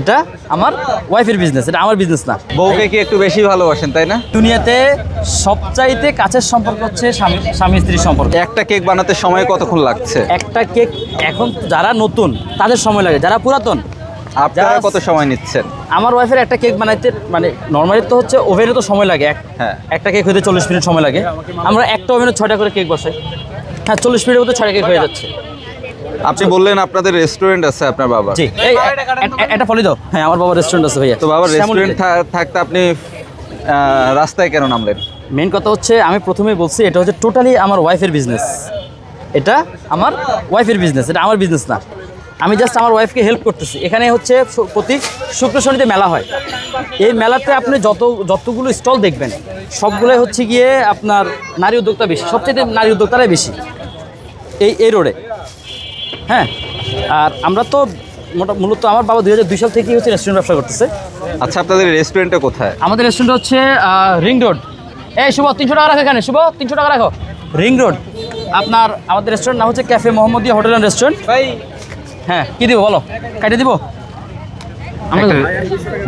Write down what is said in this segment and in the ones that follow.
এটা আমার ওয়াইফের বিজনেস এটা আমার বিজনেস না। বউকে কি একটু বেশি ভালোবাসেন তাই না? দুনিয়াতে সবচাইতে কাছের সম্পর্ক হচ্ছে স্বামী স্বামী স্ত্রীর সম্পর্ক। একটা কেক বানাতে সময় কতক্ষণ লাগছে? একটা কেক এখন যারা নতুন তাদের সময় লাগে যারা পুরাতন। আপনারা কত সময় নিচ্ছেন? আমার ওয়াইফের একটা কেক বানাইতে মানে নর্মালি তো হচ্ছে ওভেনে তো সময় লাগে এক হ্যাঁ। একটা কেক হইতে চল্লিশ মিনিট সময় লাগে। আমরা একটা ওভেনে ছয়টা করে কেক বসাই। হ্যাঁ চল্লিশ মিনিটের মধ্যে ছয়টা কেক হয়ে যাচ্ছে। আপনি বললেন আপনাদের রেস্টুরেন্ট আছে আপনার বাবা জি এই এটা ফলি দাও। হ্যাঁ আমার বাবার রেস্টুরেন্ট আছে ভাইয়া। তো বাবার রেস্টুরেন্ট থাকতে আপনি রাস্তায় কেন নামলেন? মেন কথা হচ্ছে আমি প্রথমেই বলছি এটা হচ্ছে টোটালি আমার ওয়াইফের বিজনেস এটা আমার ওয়াইফের বিজনেস এটা আমার বিজনেস না। আমি জাস্ট আমার ওয়াইফকে হেল্প করতেছি। এখানে হচ্ছে প্রতি শুক্র শনিতে মেলা হয়। এই মেলাতে আপনি যত যতগুলো স্টল দেখবেন সবগুলোই হচ্ছে গিয়ে আপনার নারী উদ্যোক্তা বেশি। সবচেয়ে নারী উদ্যোক্তারাই বেশি। এই এই রোডে হ্যাঁ আর আমরা তো মূলত আমার বাবা দুই হাজার দুই সাল থেকেই হচ্ছে রেস্টুরেন্ট ব্যবসা করতেছে। আচ্ছা আপনাদের রেস্টুরেন্টটা কোথায়? আমাদের রেস্টুরেন্ট হচ্ছে রিং রোড এই শুভ তিনশো টাকা রাখো এখানে শুভ তিনশো টাকা রাখো। রিং রোড আপনার আমাদের রেস্টুরেন্ট নাম হচ্ছে cafe Mohammadiya hotel and restaurant ভাই। হ্যাঁ কী দিব বলো? কাটিয়ে দিব?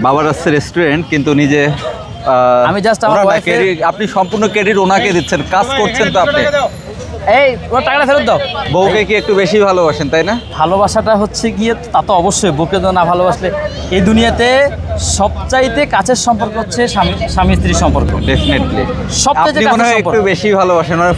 বাবার আছে রেস্টুরেন্ট কিন্তু নিজে আমি জাস্ট আমার আপনি সম্পূর্ণ ক্রেডিট ওনাকে দিচ্ছেন কাজ করছেন তো আপনি। এই ওর টাকাটা ফেরত দাও। বউকে কি একটু বেশি ভালোবাসেন তাই না? ভালোবাসাটা হচ্ছে গিয়ে তা তো অবশ্যই বউকে তো না ভালোবাসলে। এই দুনিয়াতে সবচাইতে কাছের সম্পর্ক হচ্ছে স্বামী স্বামী স্ত্রীর সম্পর্ক ডেফিনেটলি সবচেয়ে কাছের সম্পর্ক। একটু বেশি ভালোবাসেন মানে